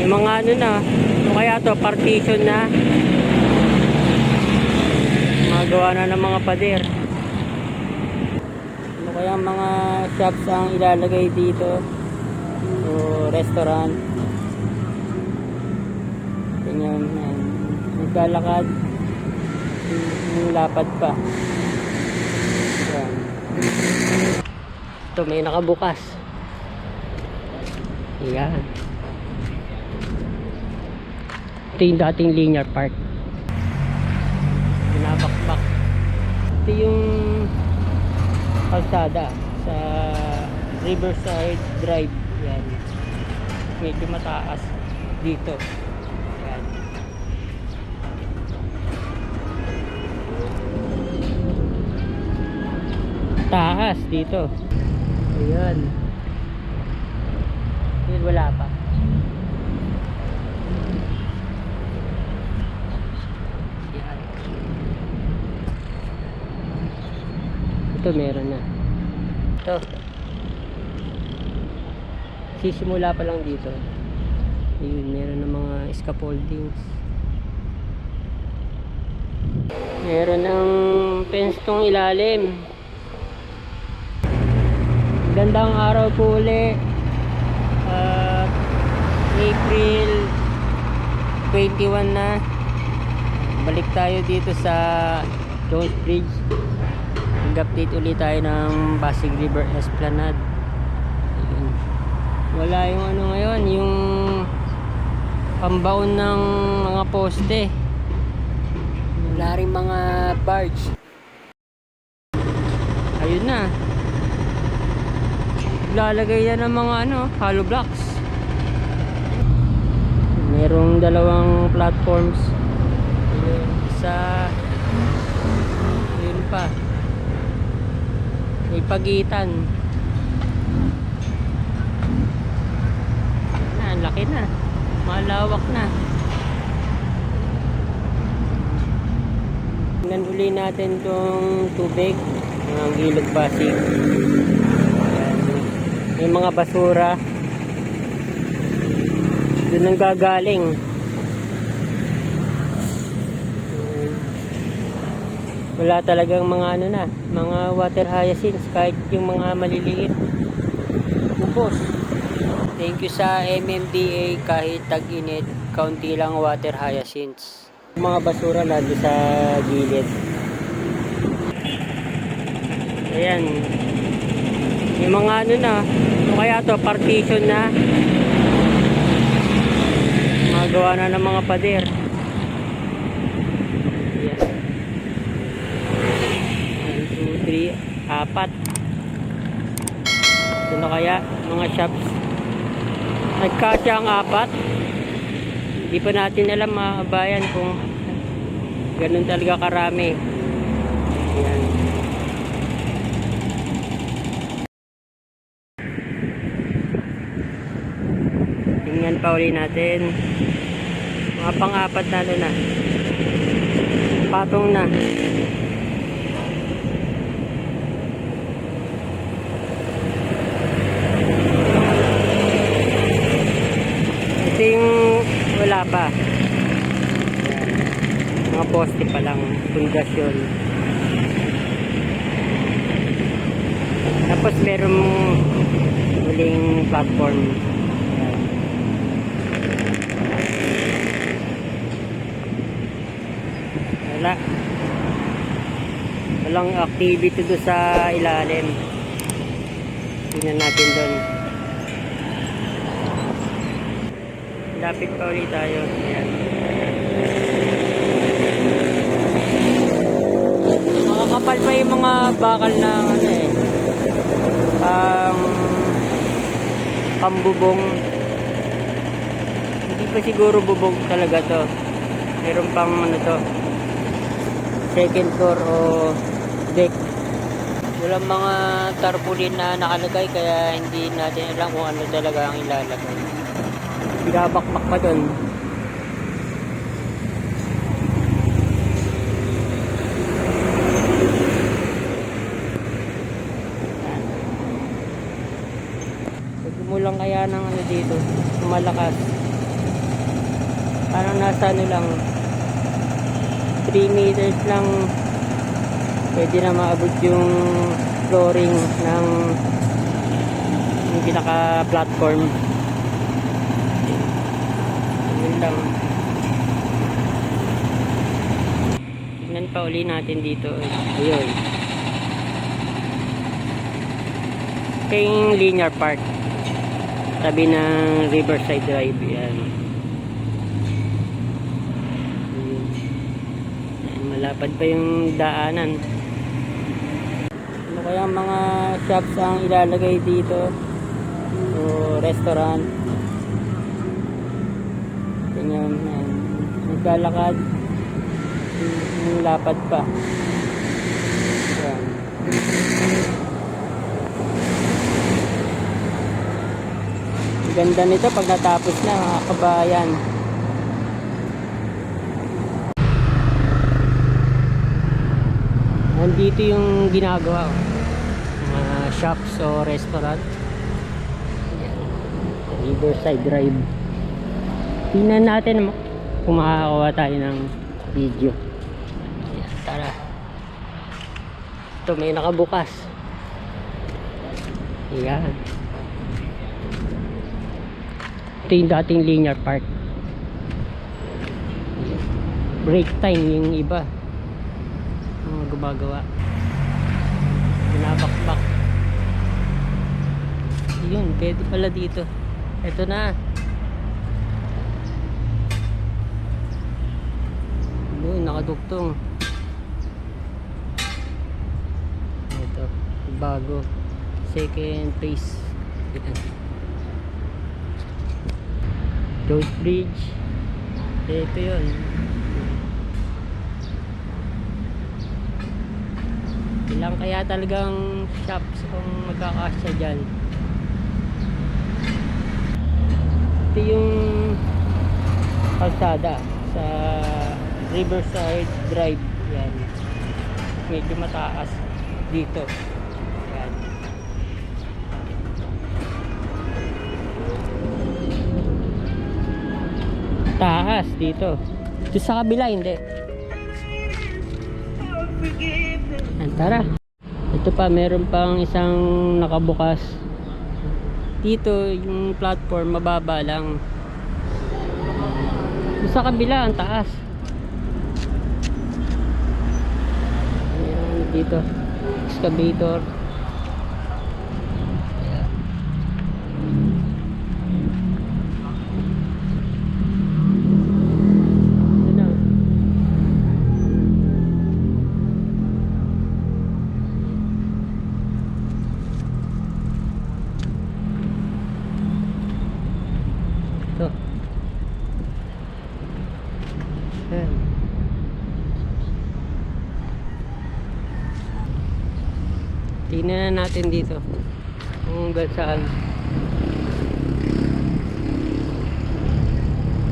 Yung mga ano na, ano kaya to, partition na. Magawa na ng mga pader. Ano kaya mga shops ang ilalagay dito? O restaurant. Ganyan, yan. Naglalakad. Yung lapad pa. Yan. Ito, may nakabukas. Yan. Ito yung dating linear park. Binabakbak. Ito yung kalsada sa Riverside Drive. Yan. Medyo mataas dito. Yan. Taas dito. Ayan. Yun, wala pa. Yan. Ito meron na. Ito. Sisimula pa lang dito. Ayun, meron ng mga scaffoldings. Meron ng fence tong ilalim. Gandang araw po uli. Ah, April 21 na. Balik tayo dito sa Jones Bridge. Nag-update ulit tayo ng Pasig River Esplanade. Wala yung ano ngayon, yung pambaon ng mga poste. Wala rin mga barge. Ayun na. Lalagay yan ng mga ano, hollow blocks. Merong dalawang platforms. Ayun, isa. Ayun pa. May pagitan. Na, laki na. Malawak na. Tingnan uli natin tong tubig ng Ilog Pasig. May mga basura. Doon ang gagaling. Wala talagang mga ano na, mga water hyacinths kahit yung mga maliliit. Upos. Thank you sa MMDA kahit tag-init, kaunti lang water hyacinths. Mga basura nando sa gilid. Ayan. Yung mga ano na, ano kaya to, partition na. Magawa na ng mga pader. Ayan. 1, 2, 3, apat. Ano kaya, mga shops. Nagkasya ang apat. Hindi pa natin alam mga kabayan kung ganun talaga karami. Ayan. Tingnan pa uli natin. Mga pang-apat na ano na. Patong na. Ito yung wala pa. Mga poste pa lang. Pundasyon. Tapos meron huling platform. Ayan. Wala. Walang activity doon sa ilalim. Tingnan natin doon. Lapit pa ulit tayo. Ayan. Makakapal pa yung mga bakal na ano eh. Pang pambubong. Hindi pa siguro bubong talaga to. Meron pang ano to. Second floor o deck. Walang mga tarpaulin na nakalagay kaya hindi natin alam kung ano talaga ang ilalagay. Binabakbak pa doon. Umulang kaya ng ano dito, malakas. Parang nasa ano lang 3 meters lang pwede na maabot yung flooring ng yung pinaka platform lang. Tingnan pa uli natin dito ayun. Ito yung linear park. Tabi ng Riverside Drive yan. Ayun. Malapad pa yung daanan. Ano kaya mga shops ang ilalagay dito? O restaurant ganyan yan naglalakad yung lapad pa yan ganda nito pag natapos na mga kabayan. Nandito yung ginagawa ko. Mga shops o restaurant. Riverside Drive. Tingnan natin kung makakakuha tayo ng video. Ayan, tara. Ito may nakabukas. Ayan. Ito yung dating linear park. Break time yung iba. Mga gumagawa. Binabakbak. Yun, pwede pala dito. Ito na. Yun, nakadugtong. Ito, bago. Second phase. Ito. Road Bridge. Ito yun. Ilang kaya talagang shops kung magkakasya dyan. Ito yung kalsada sa Riverside Drive. Yan. Medyo mataas dito. Yan. Taas dito. Dito sa kabila hindi. Yan. Ito pa, meron pang isang nakabukas. Dito, yung platform, mababa lang. Sa kabila, ang taas. Meron dito. Excavator. Natin dito. Kung saan.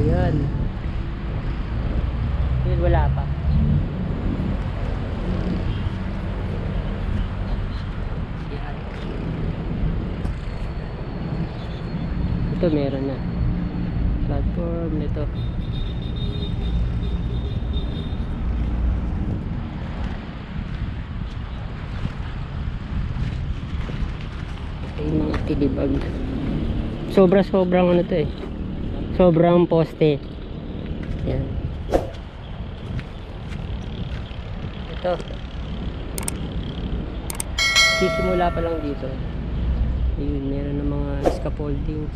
Ayan. Ayan, wala pa. Ayan. Ito meron na. Platform nito. Tilibag. Sobra sobrang ano to eh. Sobrang poste. Yan. Ito. Sisimula pa lang dito. Yun, meron ng mga scaffoldings.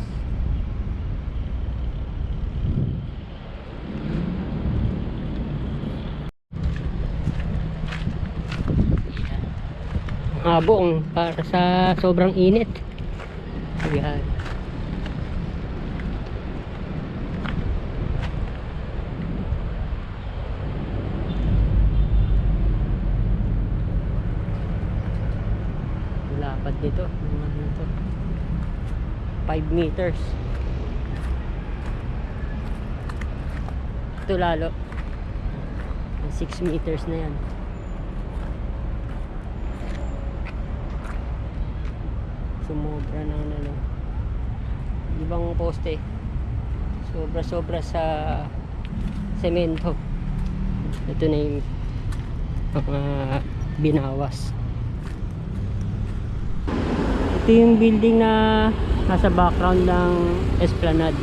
Habong para sa sobrang init. Ayan. Lapad dito. Mga ano to. 5 meters. Ito lalo. 6 meters na yan. Sumobra ng ano. Ibang poste. Sobra-sobra sa semento. Ito na yung mga binawas. Ito yung building na nasa background ng esplanade.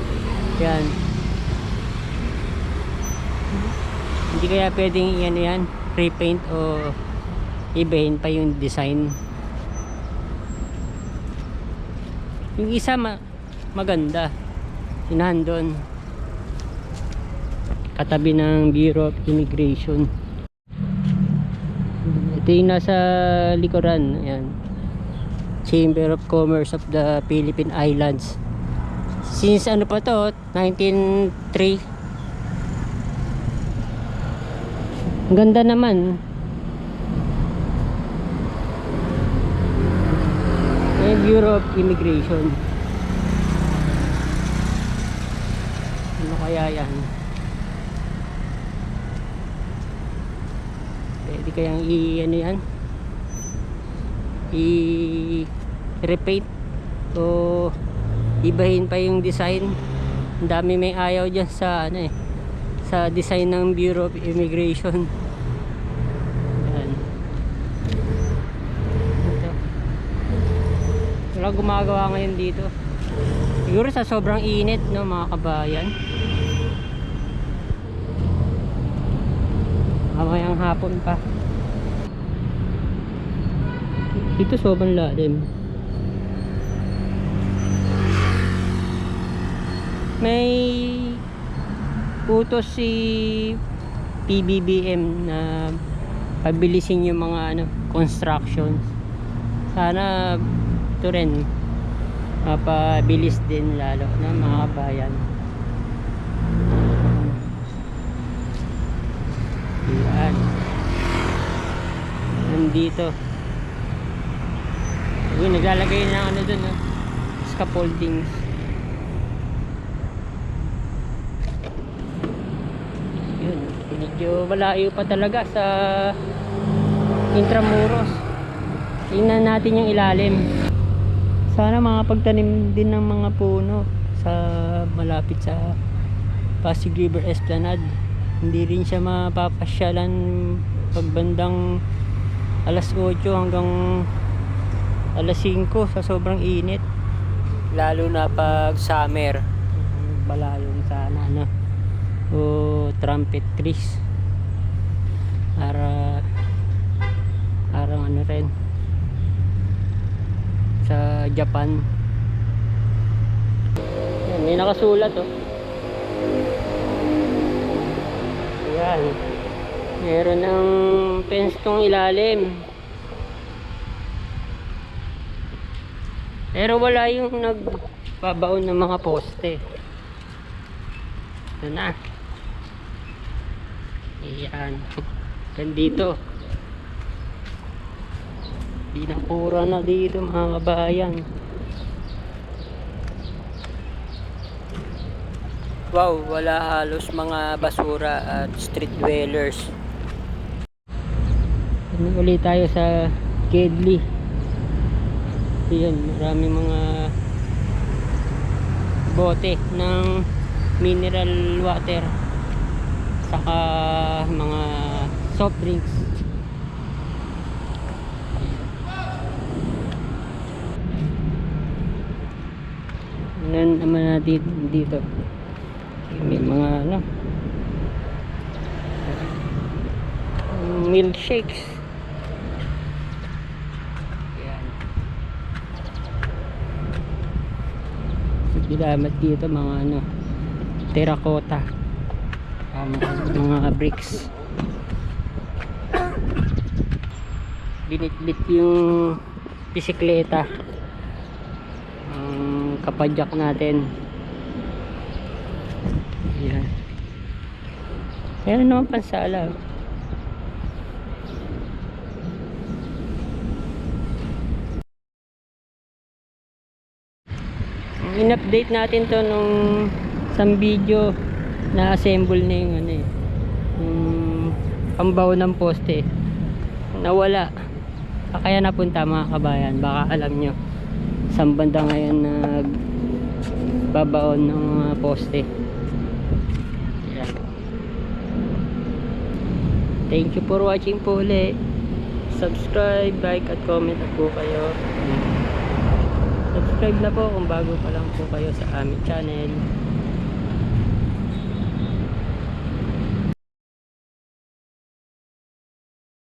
Yan. Hindi kaya pwedeng yan yan repaint o ibahin pa yung design yung isa ma maganda. Inahan doon katabi ng Bureau of Immigration. Ito yung nasa likuran ayan. Chamber of Commerce of the Philippine Islands. Since ano pa to 1903 ang ganda naman yung Bureau of Immigration. Ano kaya yan? Pwede kayang i ano yan? I repaint? O ibahin pa yung design? Ang dami may ayaw dyan sa ano eh sa design ng Bureau of Immigration yan ito wala gumagawa ngayon dito. Siguro sa sobrang init no mga kabayan. Mamayang hapon pa. Dito sobrang lalim. May utos si PBBM na pabilisin yung mga ano construction sana ito rin. Mapabilis din lalo na mga kabayan. Yan nandito. Yun naglalagay na ano dun no? scaffoldings. Yun medyo malayo pa talaga sa Intramuros. Tingnan natin yung ilalim sana mga pagtanim din ng mga puno sa malapit sa Pasig River Esplanade. Hindi rin siya mapapasyalan pagbandang alas 8 hanggang alas 5 sa sobrang init. Lalo na pag summer. Balayon sana ano? O trumpet trees. Para parang ano rin sa Japan Yan, may nakasulat oh Ayan. Meron ng fence tong ilalim. Pero wala yung nagbabaon ng mga poste. Ito na. Ayan. Gandito. Pinapura na dito mga kabayan. Wow, wala halos mga basura at street dwellers. Ano ulit tayo sa Kedli. Ayan, marami mga bote ng mineral water saka mga soft drinks. Ano naman natin dito? may mga ano. Milkshakes. Yan. Salamat dito mga ano terracotta um, mga bricks. Binitbit yung bisikleta ang kapadyak natin yan. Meron naman pansala. In-update natin to nung isang video na assemble na yung ano eh. Yung pambaw ng poste. Nawala. Ah, Kaya napunta mga kabayan. Baka alam nyo sa banda ngayon nag babaon ng mga poste. Thank you for watching po ulit subscribe, like at comment at po kayo. Subscribe na po kung bago pa lang po kayo sa aming channel.